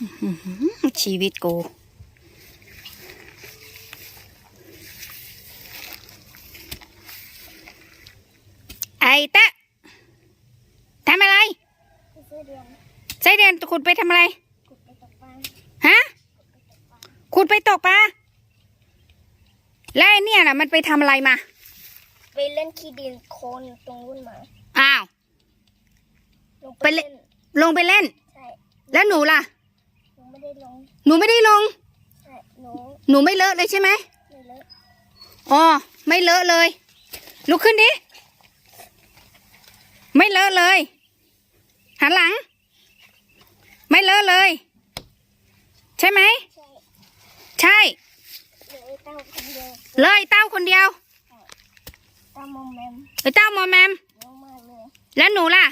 อื้อหือชีวิตกูไอ้ตะทำอะไรไปซื้อเดือนไส้เดือนขุดไปทำอะไรกุดไปตกปลาฮะ ขุดไปตกปลา แล้วไอ้เนี่ยน่ะมันไปทำอะไรมา ไปเล่นขี้ดินโคลนตรงรุ่นหมา อ้าว ลงไปเล่น ลงไปเล่นใช่แล้วหนูล่ะหนู ไม่ได้ลงหนูไม่ได้ลงใช่หนูหนูไม่เลอะเลยใช่ไหมไม่เลอะอ๋อไม่เลอะเลย ลุกขึ้นดิ ไม่เลอะเลย หันหลัง ไม่เลอะเลย ใช่ไหม ใช่ใช่หนูเต้าคนเดียวเลยเต้าคนเดียวเต้ามอมแมมไอ้เต้ามอมแมมเยอะมากเลย แล้วหนูล่ะ